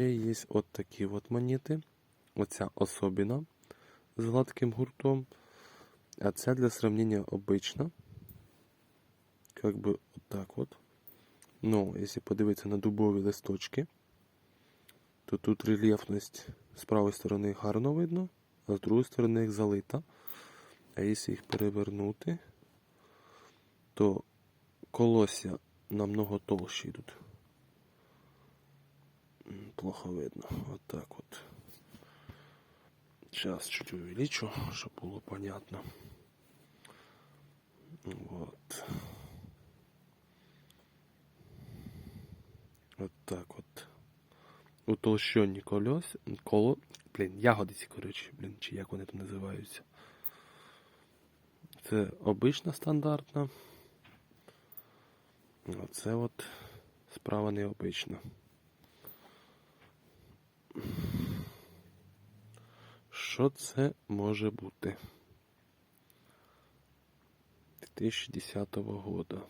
ще є от такі от монети. Оця особіна з гладким гуртом. А ця для сравнення обична. Как би от так от. Ну, якщо подивитися на дубові листочки, то тут рельєфність з правої сторони гарно видно, а з другої сторони їх залита. А якщо їх перевернути, то колосся намного толще йдуть. Плохо видно. Вот так вот. Сейчас чуть увеличу, чтобы было понятно. Вот. Вот так вот. Утолщені колес, коло, блін, ягодиці, коротше, блін, чи як вони там називаються. Це обична стандартна. А це от справа необична. Що це може бути? 2010 года.